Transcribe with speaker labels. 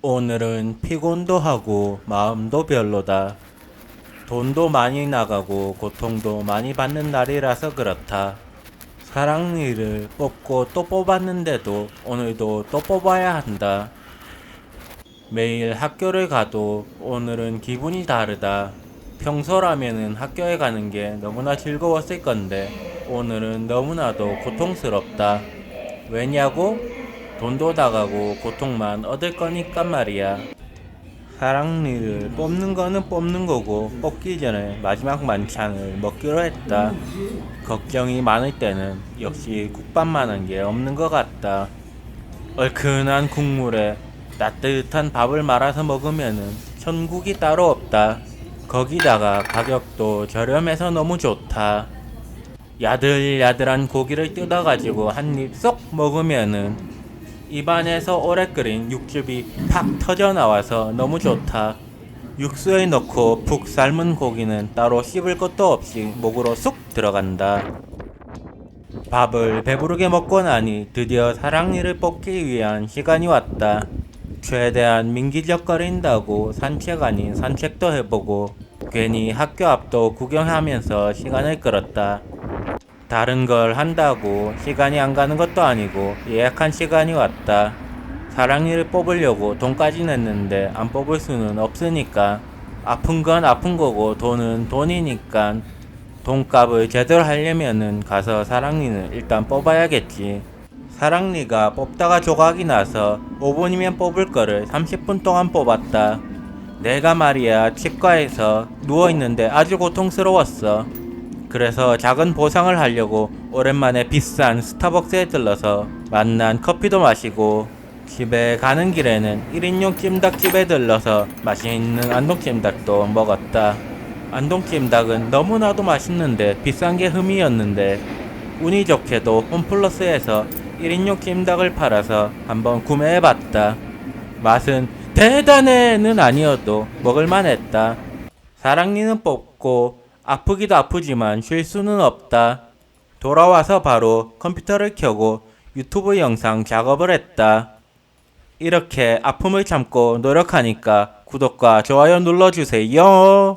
Speaker 1: 오늘은 피곤도 하고 마음도 별로다. 돈도 많이 나가고 고통도 많이 받는 날이라서 그렇다. 사랑니를 뽑고 또 뽑았는데도 오늘도 또 뽑아야 한다. 매일 학교를 가도 오늘은 기분이 다르다. 평소라면은 학교에 가는 게 너무나 즐거웠을 건데 오늘은 너무나도 고통스럽다. 왜냐고? 돈도 나가고 고통만 얻을 거니까 말이야. 사랑니를 뽑는 거는 뽑는 거고 뽑기 전에 마지막 만찬을 먹기로 했다. 걱정이 많을 때는 역시 국밥만한 게 없는 것 같다. 얼큰한 국물에 따뜻한 밥을 말아서 먹으면은 천국이 따로 없다. 거기다가 가격도 저렴해서 너무 좋다. 야들야들한 고기를 뜯어가지고 한 입 쏙 먹으면은 입안에서 오래 끓인 육즙이 팍 터져 나와서 너무 좋다. 육수에 넣고 푹 삶은 고기는 따로 씹을 것도 없이 목으로 쑥 들어간다. 밥을 배부르게 먹고 나니 드디어 사랑니를 뽑기 위한 시간이 왔다. 최대한 민기적거린다고 산책 아닌 산책도 해보고 괜히 학교 앞도 구경하면서 시간을 끌었다. 다른 걸 한다고 시간이 안 가는 것도 아니고 예약한 시간이 왔다. 사랑니를 뽑으려고 돈까지 냈는데 안 뽑을 수는 없으니까 아픈 건 아픈 거고 돈은 돈이니까 돈값을 제대로 하려면은 가서 사랑니는 일단 뽑아야겠지. 사랑니가 뽑다가 조각이 나서 5분이면 뽑을 거를 30분 동안 뽑았다. 내가 말이야 치과에서 누워있는데 아주 고통스러웠어. 그래서 작은 보상을 하려고 오랜만에 비싼 스타벅스에 들러서 만난 커피도 마시고 집에 가는 길에는 1인용 찜닭집에 들러서 맛있는 안동찜닭도 먹었다. 안동찜닭은 너무나도 맛있는데 비싼 게 흠이었는데 운이 좋게도 홈플러스에서 1인용 찜닭을 팔아서 한번 구매해봤다. 맛은 대단해는 아니어도 먹을만했다. 사랑니는 뽑고 아프기도 아프지만 쉴 수는 없다. 돌아와서 바로 컴퓨터를 켜고 유튜브 영상 작업을 했다. 이렇게 아픔을 참고 노력하니까 구독과 좋아요 눌러주세요.